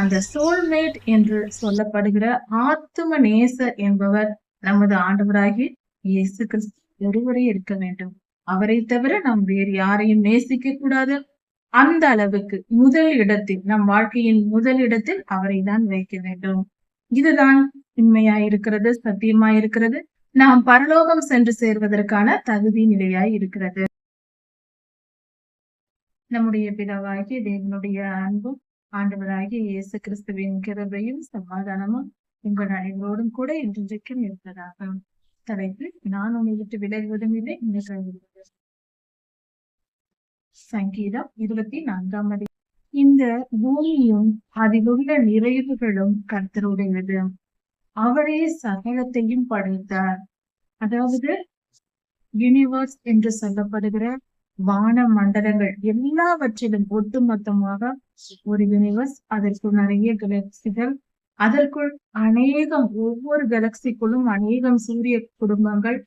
அந்த சோல்மேட் என்று சொல்லப்படுகிற ஆத்தும நேசர் என்பவர் நமது ஆண்டவராகி இயேசு கிறிஸ்து. ஒருவரே இருக்க வேண்டும். அவரை தவிர நாம் வேறு யாரையும் நேசிக்க கூடாது. அந்த அளவுக்கு முதல் இடத்தில் நம் வாழ்க்கையின் முதல் இடத்தில் அவரை தான் வைக்க வேண்டும். இதுதான் உண்மையா இருக்கிறது சத்தியமாய் இருக்கிறது நாம் பரலோகம் சென்று சேர்வதற்கான தகுதி நிலையாய் இருக்கிறது நம்முடைய பிதாவாகிய தேவனுடைய அன்பும் ஆண்டவராகிய இயேசு கிறிஸ்துவின் கிருபையும் சமாதானமும் உங்கள் அனைவரோடும் கூட என்றென்றைக்கும் இருப்பதாக. தலைப்பு நான் உன்னை விட்டு விலகுவதும் இல்லை என்னை சங்கீதம் இருபத்தி நான்காம் அதி இந்த பூமியும் அதிலுள்ள நிறைவுகளும் கர்த்தருடையது. அவரே சகலத்தையும் படைத்தார். அதாவது யூனிவர்ஸ் என்று சொல்லப்படுகிற வான மண்டலங்கள் எல்லாவற்றிலும் ஒட்டுமொத்தமாக ஒரு யூனிவர்ஸ் அதற்குள் நிறைய கலக்சிகள் அதற்குள் அநேகம் ஒவ்வொரு கலக்சிக்குள்ளும் அநேகம் சூரிய குடும்பங்கள்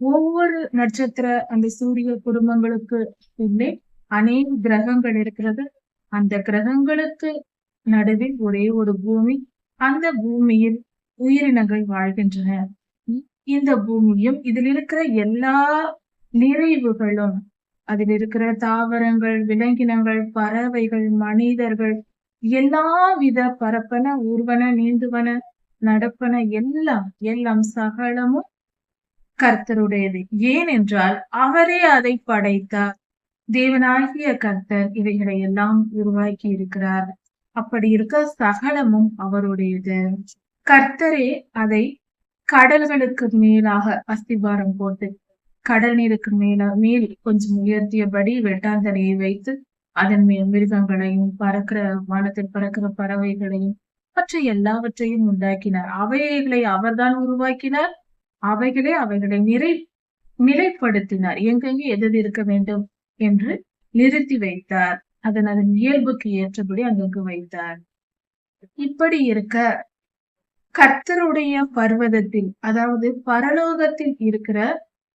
ஒவ்வொரு நட்சத்திர அந்த சூரிய குடும்பங்களுக்கு உள்ளே அநேக கிரகங்கள் இருக்கிறது. அந்த கிரகங்களுக்கு நடுவில் ஒரே ஒரு பூமி அந்த பூமியில் உயிரினங்கள் வாழ்கின்றன. இந்த பூமியும் இதில் இருக்கிற எல்லா நிறைவுகளும் அதில் இருக்கிற தாவரங்கள் விலங்கினங்கள் பறவைகள் மனிதர்கள் எல்லா வித பரப்பன ஊர்வன நீந்துவன நடப்பன எல்லாம் எல்லாம் சகலமும் கர்த்தருடையது. ஏனென்றால் அவரே அதை படைத்தார். தேவனாகிய கர்த்தர் இவைகளை எல்லாம் உருவாக்கி இருக்கிறார். அப்படி இருக்க சகலமும் அவருடையது. கர்த்தரே அதை கடல்களுக்கு மேலாக அஸ்திபாரம் போட்டு கடல் நீருக்கு மேல மேல் கொஞ்சம் உயர்த்தியபடி வெட்டாந்தரையை வைத்து அதன் மேல் மிருகங்களையும் பறக்கிற வானத்தில் பறக்கிற பறவைகளையும் மற்ற எல்லாவற்றையும் உண்டாக்கினார். அவைகளை அவர்தான் உருவாக்கினார். அவைகளே அவைகளை நிறை நிலைப்படுத்தினார். எங்கெங்கே எது இருக்க வேண்டும் என்று நிறுத்தி வைத்தார். அதன் அதன் இயல்புக்கு ஏற்றபடி அங்கங்கு வைத்தார். இப்படி இருக்க கர்த்தருடைய பர்வதத்தில் அதாவது பரலோகத்தில் இருக்கிற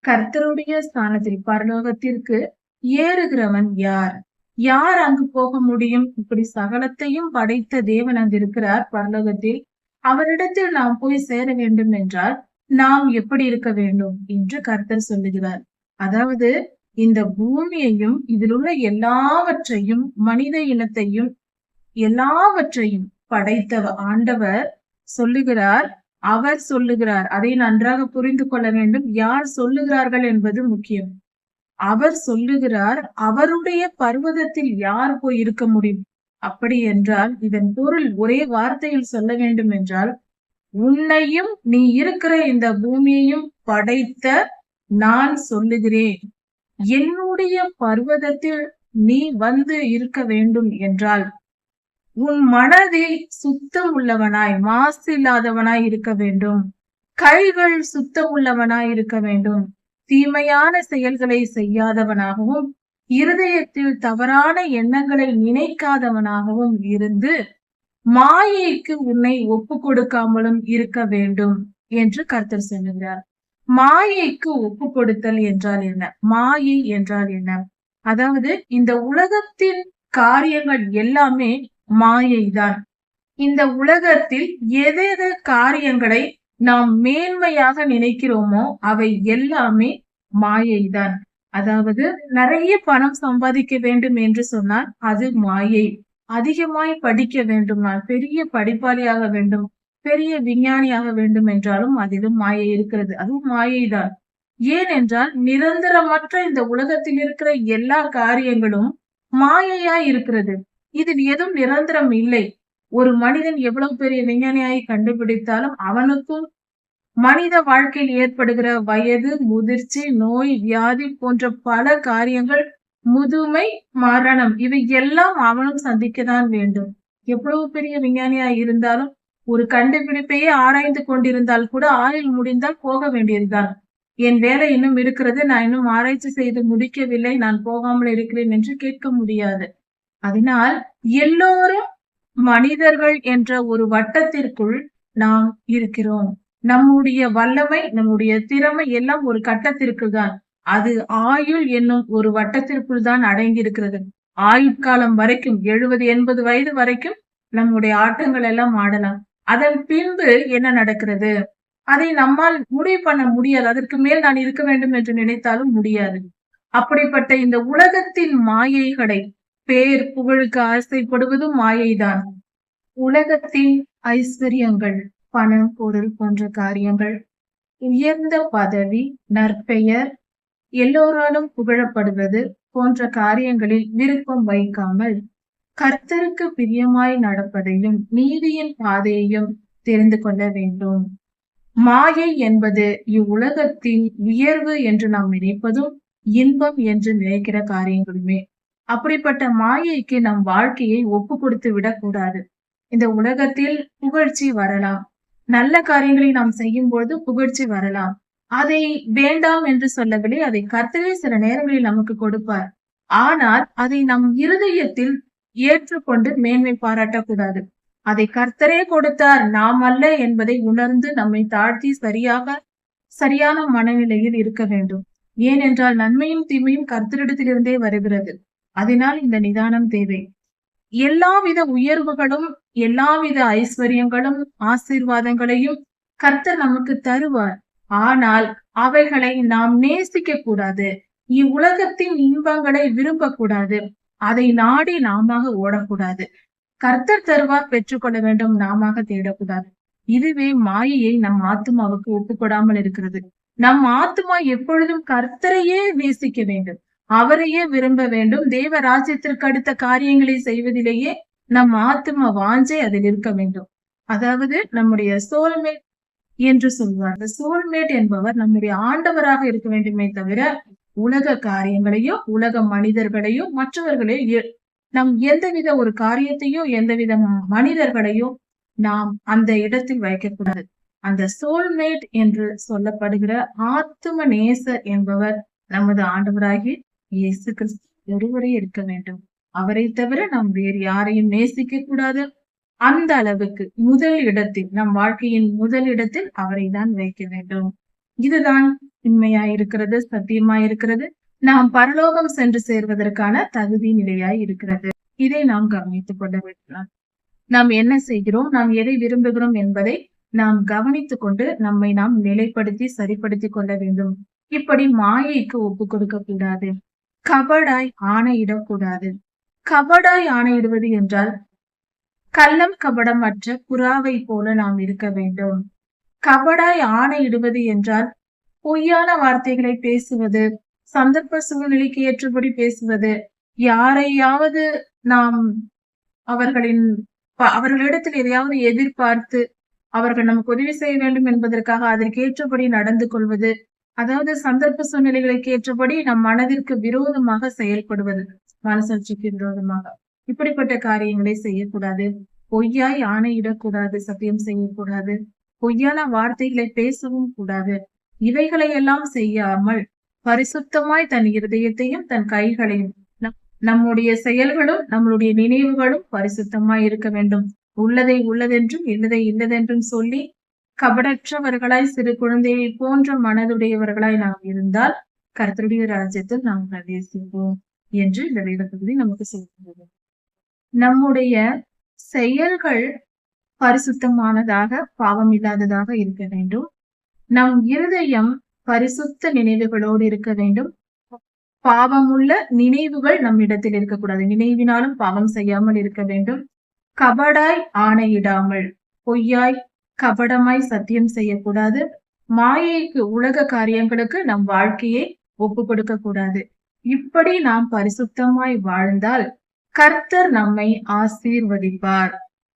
கர்த்தருடைய ஸ்தானத்தில் பரலோகத்திற்கு ஏறுகிறவன் யார்? யார் அங்கு போக முடியும்? இப்படி சகலத்தையும் படைத்த தேவன் அங்கு இருக்கிறார் பரலோகத்தில். அவரிடத்தில் நாம் போய் சேர வேண்டும் என்றால் நாம் எப்படி இருக்க வேண்டும் என்று கர்த்தர் சொல்லுகிறார். அதாவது இந்த பூமியையும் இதில் உள்ள எல்லாவற்றையும் மனித இனத்தையும் எல்லாவற்றையும் படைத்த ஆண்டவர் சொல்லுகிறார். அவர் சொல்லுகிறார். அதை நன்றாக புரிந்து கொள்ள வேண்டும். யார் சொல்லுகிறார்கள் என்பது முக்கியம். அவர் சொல்லுகிறார் அவருடைய பர்வதத்தில் யார் போய் இருக்க முடியும்? அப்படி என்றால் இதன் பொருள் ஒரே வார்த்தையில் சொல்ல வேண்டும் என்றால் உன்னையும் நீ இருக்கிற இந்த பூமியையும் படைத்த நான் சொல்லுகிறேன். என்னுடைய பர்வதத்தில் நீ வந்து இருக்க வேண்டும் என்றால் உன் மனதில் சுத்தம் உள்ளவனாய் மாசு இல்லாதவனாய் இருக்க வேண்டும். கைகள் சுத்தம் உள்ளவனாய் இருக்க வேண்டும். தீமையான செயல்களை செய்யாதவனாகவும் இருதயத்தில் தவறான எண்ணங்களை நினைக்காதவனாகவும் இருந்து மாயைக்கு உன்னை ஒப்பு கொடுக்காமலும் இருக்க வேண்டும் என்று கர்த்தர் சொல்லுகிறார். மாயைக்கு ஒப்பு கொடுத்தல் என்றால் என்ன? மாயை என்றால் என்ன? அதாவது இந்த உலகத்தின் காரியங்கள் எல்லாமே மாயைதான் இந்த உலகத்தில் எதெது காரியங்களை நாம் மேன்மையாக நினைக்கிறோமோ அவை எல்லாமே மாயைதான் அதாவது நிறைய பணம் சம்பாதிக்க வேண்டும் என்று சொன்னால் அது மாயை. அதிகமாய் படிக்க வேண்டுமா பெரிய படிப்பாளியாக வேண்டும் பெரிய விஞ்ஞானியாக வேண்டும் என்றாலும் அதிலும் மாயை இருக்கிறது. அதுவும் மாயைதான் ஏனென்றால் நிரந்தரமற்ற இந்த உலகத்தில் இருக்கிற எல்லா காரியங்களும் மாயையா இருக்கிறது. இதில் எதுவும் நிரந்தரம் இல்லை. ஒரு மனிதன் எவ்வளவு பெரிய விஞ்ஞானியாய் கண்டுபிடித்தாலும் அவனுக்கும் மனித வாழ்க்கையில் ஏற்படுகிற வயது முதிர்ச்சி நோய் வியாதி போன்ற பல காரியங்கள் முதுமை மரணம் இவை எல்லாம் அவனும் சந்திக்கத்தான் வேண்டும். எவ்வளவு பெரிய விஞ்ஞானியா இருந்தாலும் ஒரு கண்டுபிடிப்பையே ஆராய்ந்து கொண்டிருந்தால் கூட ஆயுள் முடிந்தால் போக வேண்டியதுதான். என் வேலை இன்னும் இருக்கிறது நான் இன்னும் ஆராய்ச்சி செய்து முடிக்கவில்லை நான் போகாமல் இருக்கிறேன் என்று கேட்க முடியாது. அதனால் எல்லோரும் மனிதர்கள் என்ற ஒரு வட்டத்திற்குள் நாம் இருக்கிறோம். நம்முடைய வல்லமை நம்முடைய திறமை எல்லாம் ஒரு கட்டத்திற்கு தான். அது ஆயுள் என்னும் ஒரு வட்டத்திற்குள் தான் அடங்கி இருக்கிறது ஆயுட்காலம் வரைக்கும் எழுபது எண்பது வயது வரைக்கும் நம்முடைய ஆட்டங்கள் எல்லாம் ஆடலாம். அதன் பின்பு என்ன நடக்கிறது? அதை நம்மால் முடிவு பண்ண முடியாது. அதற்கு மேல் நான் இருக்க வேண்டும் என்று நினைத்தாலும் முடியாது. அப்படிப்பட்ட இந்த உலகத்தின் மாயைகளை பேர் புகழுக்கு ஆசைப்படுவதும் மாயைதான். உலகத்தின் ஐஸ்வர்யங்கள் பணம் பொருள் போன்ற காரியங்கள். உயர்ந்த பதவி நற்பெயர் எல்லோராலும் புகழப்படுவது போன்ற காரியங்களில் விருப்பம் வைக்காமல் கர்த்தருக்கு பிரியமாய் நடப்பதையும் நீதியின் பாதையையும் தெரிந்து கொள்ள வேண்டும். மாயை என்பது இவ்வுலகத்தின் உயர்வு என்று நாம் நினைப்பதும் இன்பம் என்று நினைக்கிற காரியங்களுமே. அப்படிப்பட்ட மாயைக்கு நம் வாழ்க்கையை ஒப்பு கொடுத்து விடக்கூடாது. இந்த உலகத்தில் புகழ்ச்சி வரலாம். நல்ல காரியங்களை நாம் செய்யும் பொழுது புகழ்ச்சி வரலாம். அதை வேண்டாம் என்று சொல்லவில்லை அதை கர்த்தரே சில நேரங்களில் நமக்கு கொடுப்பார். ஆனால் அதை நம் இருதயத்தில் ஏற்றுக்கொண்டு மேன்மை பாராட்டக்கூடாது. அதை கர்த்தரே கொடுத்தார் நாம் அல்ல என்பதை உணர்ந்து நம்மை தாழ்த்தி சரியாக சரியான மனநிலையில் இருக்க வேண்டும். ஏனென்றால் நன்மையும் தீமையும் கர்த்தரிடத்திலிருந்தே வருகிறது. அதனால் இந்த நிதானம் தேவை. எல்லாவித உயர்வுகளும் எல்லாவித ஐஸ்வர்யங்களும் ஆசீர்வாதங்களையும் கர்த்தர் நமக்கு தருவார். ஆனால் அவைகளை நாம் நேசிக்க கூடாது இவ்வுலகத்தின் இன்பங்களை விரும்பக்கூடாது. அதை நாடி நாம ஓடக்கூடாது. கர்த்தர் தருவார் பெற்றுக்கொள்ள வேண்டும் நாம தேடக்கூடாது. இதுவே மாயையை நம் ஆத்மாவுக்கு ஒப்புக்கொடாமல் இருக்கிறது. நம் ஆத்மா எப்பொழுதும் கர்த்தரையே நேசிக்க வேண்டும். அவரையே விரும்ப வேண்டும். தேவ ராஜ்யத்திற்கு அடுத்த காரியங்களை செய்வதிலேயே நம் ஆத்மா வாஞ்சை அதில் இருக்க வேண்டும். அதாவது நம்முடைய சோல்மேட் என்று சொல்வார். அந்த சோல்மேட் என்பவர் நம்முடைய ஆண்டவராக இருக்க வேண்டுமே தவிர உலக காரியங்களையோ உலக மனிதர்களையோ மற்றவர்களையோ நம் எந்தவித ஒரு காரியத்தையோ எந்தவித மனிதர்களையோ நாம் அந்த இடத்தில் வைக்கக்கூடாது. அந்த சோல்மேட் என்று சொல்லப்படுகிற ஆத்தும நேசர் என்பவர் நமது ஆண்டவராகி இயேசு கிறிஸ்து ஒருவரே இருக்க வேண்டும். அவரை தவிர நாம் வேறு யாரையும் நேசிக்க கூடாது. அந்த அளவுக்கு முதல் இடத்தில் நம் வாழ்க்கையின் முதல் இடத்தில் அவரை தான் வைக்க வேண்டும். இதுதான் உண்மையா இருக்கிறது சத்தியமாய் இருக்கிறது நாம் பரலோகம் சென்று சேர்வதற்கான தகுதி நிலையாய் இருக்கிறது இதை நாம் கவனித்துக் கொள்ள வேண்டும். நாம் என்ன செய்கிறோம்? நாம் எதை விரும்புகிறோம் என்பதை நாம் கவனித்துக் கொண்டு நம்மை நாம் நிலைப்படுத்தி சரிப்படுத்தி கொள்ள வேண்டும். இப்படி மாயைக்கு ஒப்பு கொடுக்க கூடாது. கபடாய் ஆணையிடக்கூடாது. கபடாய் ஆணையிடுவது என்றால் கள்ளம் கபடமற்ற புறாவை போல நாம் இருக்க வேண்டும். கபடாய் ஆணையிடுவது என்றால் பொய்யான வார்த்தைகளை பேசுவது சந்தர்ப்ப சூழ்நிலைக்கு ஏற்றபடி பேசுவது யாரையாவது நாம் அவர்களின் அவர்களிடத்தில் எதையாவது எதிர்பார்த்து அவர்கள் நமக்கு உதவி செய்ய வேண்டும் என்பதற்காக அதற்கு ஏற்றபடி நடந்து கொள்வது அதாவது சந்தர்ப்ப சூழ்நிலைகளுக்கு ஏற்றபடி நம் மனதிற்கு விரோதமாக செயல்படுவது மனசாட்சிக்கு விரோதமாக இப்படிப்பட்ட காரியங்களை செய்யக்கூடாது. பொய்யாய் ஆணையிடக்கூடாது சத்தியம் செய்யக்கூடாது. பொய்யான வார்த்தைகளை பேசவும் கூடாது. இவைகளை எல்லாம் செய்யாமல் பரிசுத்தமாய் தன் இருதயத்தையும் தன் கைகளையும் நம்முடைய செயல்களும் நம்மளுடைய நினைவுகளும் பரிசுத்தமாய் இருக்க வேண்டும். உள்ளதை உள்ளதென்றும் இல்லதை இல்லதென்றும் சொல்லி கபடற்றவர்களாய் சிறு குழந்தையை போன்ற மனதுடையவர்களாய் நாம் இருந்தால் கருத்துடைய ராஜ்யத்தில் நாம் பிரவேசிப்போம் என்று இந்த வேதப்பகுதி நமக்கு சொல்கிறது. நம்முடைய செயல்கள் பரிசுத்தமானதாக பாவம் இல்லாததாக இருக்க வேண்டும். நம் இருதயம் பரிசுத்த நினைவுகளோடு இருக்க வேண்டும். பாவமுள்ள நினைவுகள் நம்மிடத்தில் இருக்கக்கூடாது. நினைவினாலும் பாவம் செய்யாமல் இருக்க வேண்டும். கபடாய் ஆணையிடாமல் பொய்யாய் கபடமாய் சத்தியம் செய்யக்கூடாது. மாயைக்கு உலக காரியங்களுக்கு நம் வாழ்க்கையை ஒப்பு கொடுக்க கூடாது இப்படி நாம் பரிசுத்தமாய் வாழ்ந்தால் கர்த்தர் நம்மை ஆசீர்வதிப்பார்.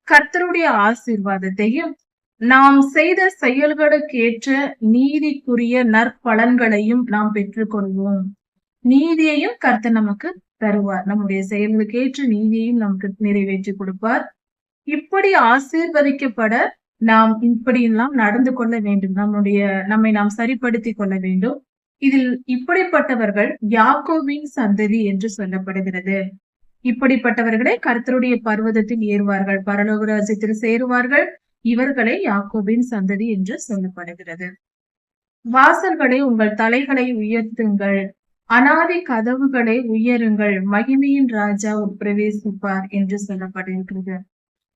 கர்த்தருடைய ஆசீர்வாதத்தையும் நாம் செய்த செயல்களுக்கேற்ற நீதிக்குரிய நற்பலன்களையும் நாம் பெற்றுக்கொள்வோம். நீதியையும் கர்த்தர் நமக்கு தருவார். நம்முடைய செயல்களுக்கேற்ற நீதியையும் நமக்கு நிறைவேற்றி கொடுப்பார். இப்படி ஆசீர்வதிக்கப்பட நாம் இப்படியெல்லாம் நடந்து கொள்ள வேண்டும். நம்முடைய நம்மை நாம் சரிப்படுத்தி கொள்ள வேண்டும். இதில் இப்படிப்பட்டவர்கள் யாக்கோவின் சந்ததி என்று சொல்லப்படுகிறது. இப்படிப்பட்டவர்களை கர்த்தருடைய பர்வதத்தில் ஏறுவார்கள். பரலோக ராஜ்யத்தில் சேருவார்கள். இவர்களை யாக்கோபின் சந்ததி என்று சொல்லப்படுகிறது. வாசல்களை உங்கள் தலைகளை உயர்த்துங்கள். அனாதி கதவுகளை உயருங்கள். மகிமையின் ராஜா உட்பிரவேசிப்பார் என்று சொல்லப்படுகிறது.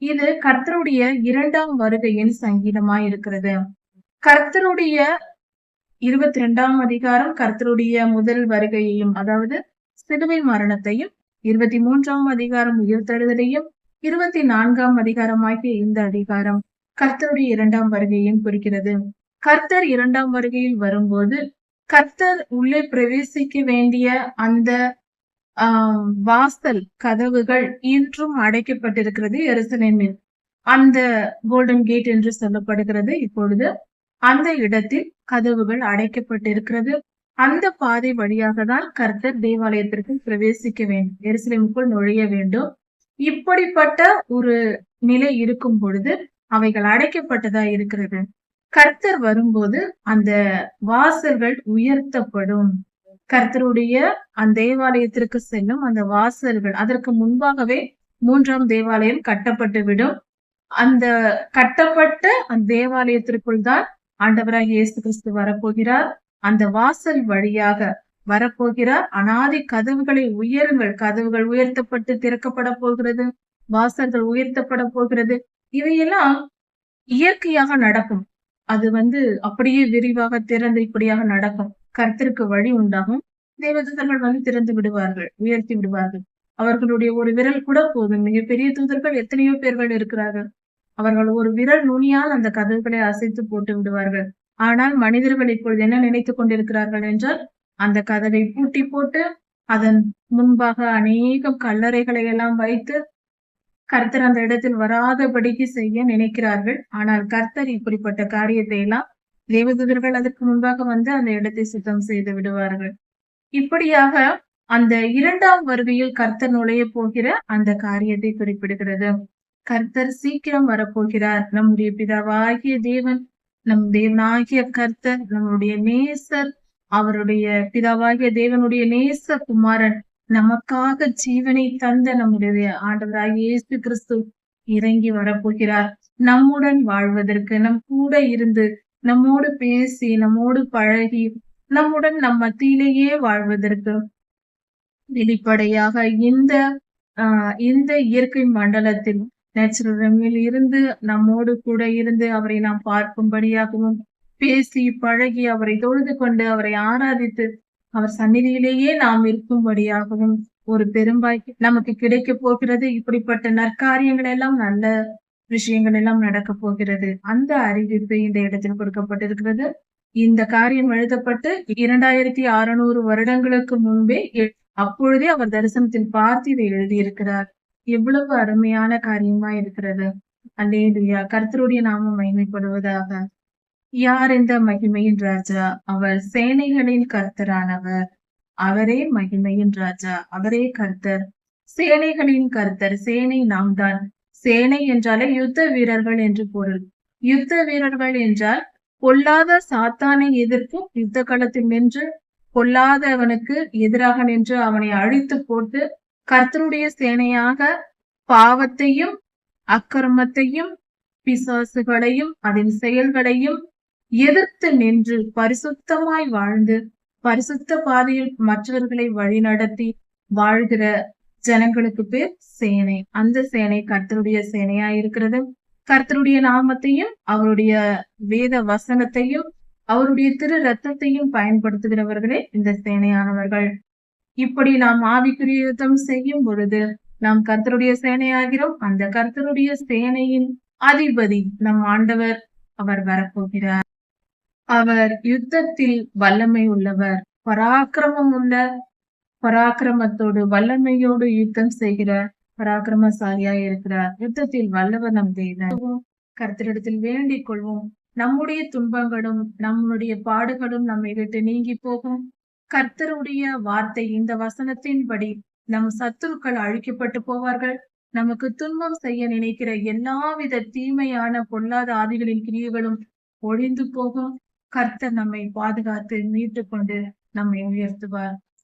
இது கர்த்தருடைய இரண்டாம் வருகையின் சங்கீதமாய் இருக்கிறது. கர்த்தருடைய இருபத்தி ரெண்டாம் அதிகாரம் கர்த்தருடைய முதல் வருகையையும் அதாவது சிலுவை மரணத்தையும் இருபத்தி மூன்றாம் அதிகாரம் உயிர்த்தெழுதலையும் இருபத்தி நான்காம் அதிகாரமாகிய இந்த அதிகாரம் கர்த்தருடைய இரண்டாம் வருகையையும் குறிக்கிறது. கர்த்தர் இரண்டாம் வருகையில் வரும்போது கர்த்தர் உள்ளே பிரவேசிக்க வேண்டிய அந்த வாசல் கதவுகள் இன்றும் அடைக்கப்பட்டிருக்கிறது எருசலேமில். அந்த கோல்டன் கேட் என்று சொல்லப்படுகிறது. இப்பொழுது அந்த இடத்தில் கதவுகள் அடைக்கப்பட்டிருக்கிறது. அந்த பாதை வழியாக தான் கர்த்தர் தேவாலயத்திற்கு பிரவேசிக்க வேண்டும் எருசலேமுக்குள் நுழைய வேண்டும். இப்படிப்பட்ட ஒரு நிலை இருக்கும் பொழுது அவைகள் அடைக்கப்பட்டதா இருக்கிறது? கர்த்தர் வரும்போது அந்த வாசல்கள் உயர்த்தப்படும். கர்த்தருடைய அந்த தேவாலயத்திற்கு செல்லும் அந்த வாசல்கள் அதற்கு முன்பாகவே மூன்றாம் தேவாலயம் கட்டப்பட்டு விடும் அந்த கட்டப்பட்ட அந்த தேவாலயத்திற்குள் தான் ஆண்டவராக இயேசு கிறிஸ்து வரப்போகிறார். அந்த வாசல் வழியாக வரப்போகிறார். அனாதி கதவுகளை உயருங்கள். கதவுகள் உயர்த்தப்பட்டு திறக்கப்பட போகிறது. வாசல்கள் உயர்த்தப்பட போகிறது. இவையெல்லாம் இயற்கையாக நடக்கும். அது வந்து அப்படியே விரிவாக திறந்து இப்படியாக நடக்கும். கர்த்தருக்கு வழி உண்டாகும். தேவதூதர்கள் வந்து திறந்து விடுவார்கள் உயர்த்தி விடுவார்கள். அவர்களுடைய ஒரு விரல் கூட போதும். மிகப்பெரிய தூதர்கள் எத்தனையோ பேர்கள் இருக்கிறார்கள். அவர்கள் ஒரு விரல் நுனியால் அந்த கதவுகளை அசைத்து போட்டு விடுவார்கள். ஆனால் மனிதர்கள் இப்பொழுது என்ன நினைத்துக் கொண்டிருக்கிறார்கள் என்றால் அந்த கதவை பூட்டி போட்டு அதன் முன்பாக அநேகம் கல்லறைகளை எல்லாம் வைத்து கர்த்தர் அந்த இடத்தில் வராதபடிக்கு செய்ய நினைக்கிறார்கள். ஆனால் கர்த்தர் இப்படிப்பட்ட காரியத்தை எல்லாம் தேவதூதர்கள் அதற்கு முன்பாக வந்து அந்த இடத்தை சுத்தம் செய்து விடுவார்கள். இப்படியாக அந்த இரண்டாம் வருகையில் கர்த்தர் நுழைய போகிற அந்த காரியத்தை குறிப்பிடுகிறது. கர்த்தர் சீக்கிரம் வரப்போகிறார். நம்முடைய பிதாவாகிய தேவன் நம் தேவனாகிய கர்த்தர் நம்முடைய நேசர் அவருடைய பிதாவாகிய தேவனுடைய நேச குமாரன் நமக்காக ஜீவனை தந்த நம்முடைய ஆண்டவராகிய இயேசு கிறிஸ்து இறங்கி வரப்போகிறார். நம்முடன் வாழ்வதற்கு நம் கூட இருந்து நம்மோடு பேசி நம்மோடு பழகி நம்முடன் நம் மத்தியிலேயே வாழ்வதற்கு வெளிப்படையாக இந்த ஆஹ் இந்த இயற்கை மண்டலத்தில் நேச்சுரல் இருந்து நம்மோடு கூட இருந்து அவரை நாம் பார்க்கும்படியாகவும் பேசி பழகி அவரை தொழுது கொண்டு அவரை ஆராதித்து அவர் சந்நிதியிலேயே நாம் இருக்கும்படியாகவும் ஒரு பெரும்பாய் நமக்கு கிடைக்க போகிறது. இப்படிப்பட்ட நற்காரியங்கள் எல்லாம் நல்ல விஷயங்கள் எல்லாம் நடக்க போகிறது. அந்த அறிவிப்பு இந்த இடத்தில் கொடுக்கப்பட்டிருக்கிறது. இந்த காரியம் எழுதப்பட்டு இரண்டாயிரத்தி அறுநூறு வருடங்களுக்கு முன்பே அப்பொழுதே அவர் தரிசனத்தில் பார்த்து இதை எழுதியிருக்கிறார். எவ்வளவு அருமையான காரியமா இருக்கிறது. அல்லேலுயா. கர்த்தருடைய நாமம் மகிமைப்படுவதாக. யார் இந்த மகிமையின் ராஜா? அவர் சேனைகளின் கர்த்தரானவர். அவரே மகிமையின் ராஜா. அவரே கர்த்தர். சேனைகளின் கர்த்தர். சேனை நாம் தான் சேனை என்றாலே யுத்த வீரர்கள் என்று பொருள். யுத்த வீரர்கள் என்றால் பொல்லாத சாத்தானை எதிர்க்கும் யுத்த களத்தில் நின்று பொல்லாதவனுக்கு எதிராக நின்று அவனை அழித்து போட்டு கர்த்தருடைய சேனையாக பாவத்தையும் அக்கிரமத்தையும் பிசாசுகளையும் அதன் செயல்களையும் எதிர்த்து நின்று பரிசுத்தமாய் வாழ்ந்து பரிசுத்த பாதையில் மற்றவர்களை வழிநடத்தி வாழ்கிற ஜனங்களுக்கு பேர் சேனை. அந்த சேனை கர்த்தருடைய சேனையா இருக்கிறது கர்த்தருடைய நாமத்தையும் அவருடைய வேத வசனத்தையும் அவருடைய திரு ரத்தத்தையும் பயன்படுத்துகிறவர்களே இந்த சேனையானவர்கள். இப்படி நாம் ஆவிக்குரிய யுத்தம் செய்யும் பொழுது நாம் கர்த்தருடைய சேனையாகிறோம். அந்த கர்த்தருடைய சேனையின் அதிபதி நம் ஆண்டவர் அவர் வரப்போகிறார். அவர் யுத்தத்தில் வல்லமை உள்ளவர். பராக்கிரமம் உள்ள பராக்கிரமத்தோடு வல்லமையோடு யுத்தம் செய்கிற பராக்கிரமசாலியா இருக்கிறார் யுத்தத்தில் வல்லவர் நம் தெய்வம் கர்த்தரிடத்தில் வேண்டிக் கொள்வோம். நம்முடைய துன்பங்களும் நம்முடைய பாடுகளும் நம்மை விட்டு நீங்கி போகும். கர்த்தருடைய வார்த்தை இந்த வசனத்தின்படி நம் சத்துருக்கள் அழிக்கப்பட்டு போவார்கள். நமக்கு துன்பம் செய்ய நினைக்கிற எல்லாவித தீமையான பொல்லாத ஆதிகளின் கிரியைகளும் ஒழிந்து போகும். கர்த்தர் நம்மை பாதுகாத்து மீட்டு கொண்டு நம்மை உயர்த்துவார்.